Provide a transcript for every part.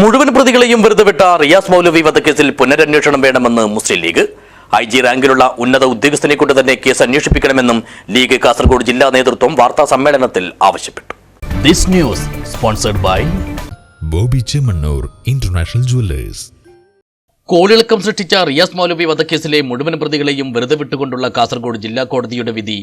മുഴുവൻ പ്രതികളെയും വെറുതെ വിട്ട റിയാസ് മൗലവി വധക്കേസിൽ പുനരന്വേഷണം വേണമെന്ന് മുസ്ലിം ലീഗ്. ഐ ജി റാങ്കിലുള്ള ഉന്നത ഉദ്യോഗസ്ഥനെ കൊണ്ട് തന്നെ കേസ് അന്വേഷിപ്പിക്കണമെന്നും ലീഗ് കാസർഗോഡ് ജില്ലാ നേതൃത്വം വാർത്താ സമ്മേളനത്തിൽ ആവശ്യപ്പെട്ടു. This news sponsored by Boby Chemmanur international jewellers കോളിളക്കം സൃഷ്ടിച്ച റിയാസ് മൗലവി വധക്കേസിലെ മുഴുവൻ പ്രതികളെയും വെറുതെ വിട്ടുകൊണ്ടുള്ള കാസർഗോഡ് ജില്ലാ കോടതിയുടെ വിധി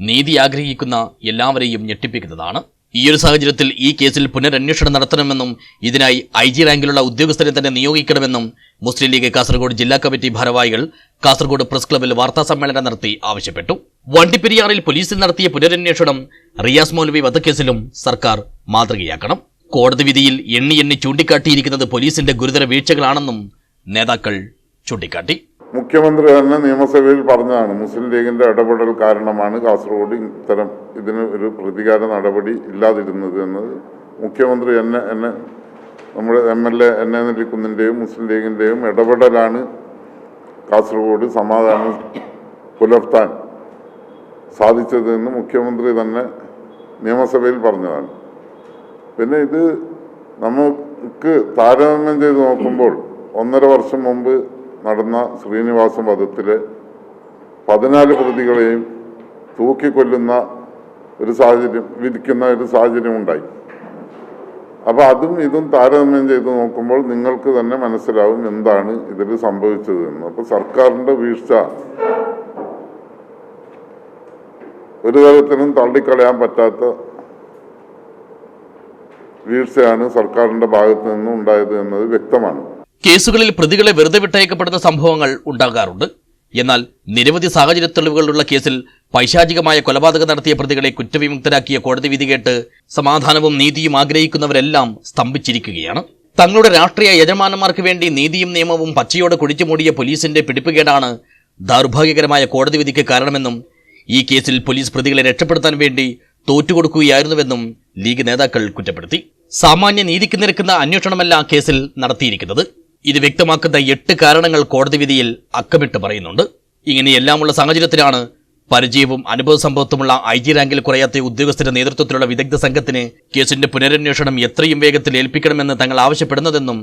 നീതി ആഗ്രഹിക്കുന്ന എല്ലാവരെയും ഞെട്ടിപ്പിക്കുന്നതാണ്. ഈയൊരു സാഹചര്യത്തിൽ ഈ കേസിൽ പുനരന്വേഷണം നടത്തണമെന്നും ഇതിനായി ഐ ജി റാങ്കിലുള്ള ഉദ്യോഗസ്ഥരെ തന്നെ നിയോഗിക്കണമെന്നും മുസ്ലിം ലീഗ് കാസർഗോഡ് ജില്ലാ കമ്മിറ്റി ഭാരവാഹികൾ കാസർഗോഡ് പ്രസ് ക്ലബിൽ വാർത്താ സമ്മേളനം നടത്തി ആവശ്യപ്പെട്ടു. വണ്ടിപ്പെരിയാറിൽ പോലീസിൽ നടത്തിയ പുനരന്വേഷണം റിയാസ് മൗലവി വധക്കേസിലും സർക്കാർ മാതൃകയാക്കണം. കോടതി വിധിയിൽ എണ്ണി എണ്ണി ചൂണ്ടിക്കാട്ടിയിരിക്കുന്നത് പോലീസിന്റെ ഗുരുതര വീഴ്ചകളാണെന്നും നേതാക്കൾ ചൂണ്ടിക്കാട്ടി. മുഖ്യമന്ത്രി തന്നെ നിയമസഭയിൽ പറഞ്ഞതാണ് മുസ്ലിം ലീഗിന്റെ ഇടപെടൽ കാരണമാണ് കാസർഗോഡ് ഇത്തരം ഇതിന് ഒരു പ്രതികാര നടപടി ഇല്ലാതിരുന്നത് എന്നത് മുഖ്യമന്ത്രി എന്നെ എന്നെ നമ്മുടെ എം എൽ എ എന്നെ നെല്ലിക്കുന്നിന്റെയും മുസ്ലിം ലീഗിന്റെയും ഇടപെടലാണ് കാസർഗോഡ് സമാധാനം പുലർത്താൻ സാധിച്ചതെന്ന് മുഖ്യമന്ത്രി തന്നെ നിയമസഭയിൽ പറഞ്ഞതാണ്. പിന്നെ ഇത് നമുക്ക് താരതമ്യം ചെയ്ത് നോക്കുമ്പോൾ ഒന്നര വർഷം മുമ്പ് നടന്ന ശ്രീനിവാസ വധത്തിൽ പതിനാല് പ്രതികളെയും തൂക്കിക്കൊല്ലുന്ന ഒരു സാഹചര്യം വിധിക്കുന്ന ഒരു സാഹചര്യം ഉണ്ടായി അപ്പൊ അതും ഇതും താരതമ്യം ചെയ്ത് നോക്കുമ്പോൾ നിങ്ങൾക്ക് തന്നെ മനസ്സിലാവും എന്താണ് ഇതിൽ സംഭവിച്ചത് എന്ന്. അപ്പൊ സർക്കാരിന്റെ വീഴ്ച ഒരു തരത്തിലും തള്ളിക്കളയാൻ പറ്റാത്ത വീഴ്ചയാണ് സർക്കാരിന്റെ ഭാഗത്ത് നിന്നും ഉണ്ടായത് എന്നത് വ്യക്തമാണ്. കേസുകളിൽ പ്രതികളെ വെറുതെ വിട്ടയക്കപ്പെടുന്ന സംഭവങ്ങൾ ഉണ്ടാകാറുണ്ട്. എന്നാൽ നിരവധി സാഹചര്യ തെളിവുകളുള്ള കേസിൽ പൈശാചികമായ കൊലപാതകം നടത്തിയ പ്രതികളെ കുറ്റവിമുക്തരാക്കിയ കോടതി വിധി കേട്ട് സമാധാനവും നീതിയും ആഗ്രഹിക്കുന്നവരെല്ലാം സ്തംഭിച്ചിരിക്കുകയാണ്. തങ്ങളുടെ രാഷ്ട്രീയ യജമാനന്മാർക്ക് വേണ്ടി നീതിയും നിയമവും പച്ചയോടെ കുഴിച്ചുമൂടിയ പോലീസിന്റെ പിടിപ്പുകേടാണ് ദൗർഭാഗ്യകരമായ കോടതി വിധിക്ക് കാരണമെന്നും ഈ കേസിൽ പോലീസ് പ്രതികളെ രക്ഷപ്പെടുത്താൻ വേണ്ടി തോറ്റുകൊടുക്കുകയായിരുന്നുവെന്നും ലീഗ് നേതാക്കൾ കുറ്റപ്പെടുത്തി. സാമാന്യ നീതിക്ക് നിരക്കുന്ന അന്വേഷണമല്ല കേസിൽ നടത്തിയിരിക്കുന്നത്. ഇത് വ്യക്തമാക്കുന്ന എട്ട് കാരണങ്ങൾ കോടതി വിധിയിൽ അക്കമിട്ട് പറയുന്നുണ്ട്. ഇങ്ങനെയെല്ലാമുള്ള സാഹചര്യത്തിലാണ് പരിചയവും അനുഭവ സമ്പത്തുമുള്ള ഐ ജി റാങ്കിൽ കുറയാത്ത ഉദ്യോഗസ്ഥരുടെ നേതൃത്വത്തിലുള്ള വിദഗ്ധ സംഘത്തിന് കേസിന്റെ പുനരന്വേഷണം എത്രയും വേഗത്തിൽ ഏൽപ്പിക്കണമെന്ന് തങ്ങൾ ആവശ്യപ്പെടുന്നതെന്നും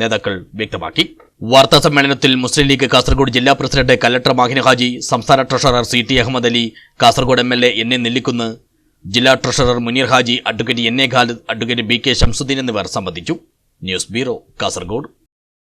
നേതാക്കൾ വ്യക്തമാക്കി. വാർത്താ സമ്മേളനത്തിൽ മുസ്ലിം ലീഗ് കാസർഗോഡ് ജില്ലാ പ്രസിഡന്റ് കലക്ടർ മാഹിന ഹാജി സംസ്ഥാന treasurer C T Ahmed Ali Kasaragod M L A N A Nellikunnu ജില്ലാ treasurer Muneer Haji advocate N A Khalid advocate B K Shamsuddin എന്നിവർ സംബന്ധിച്ചു. News bureau Kasaragod.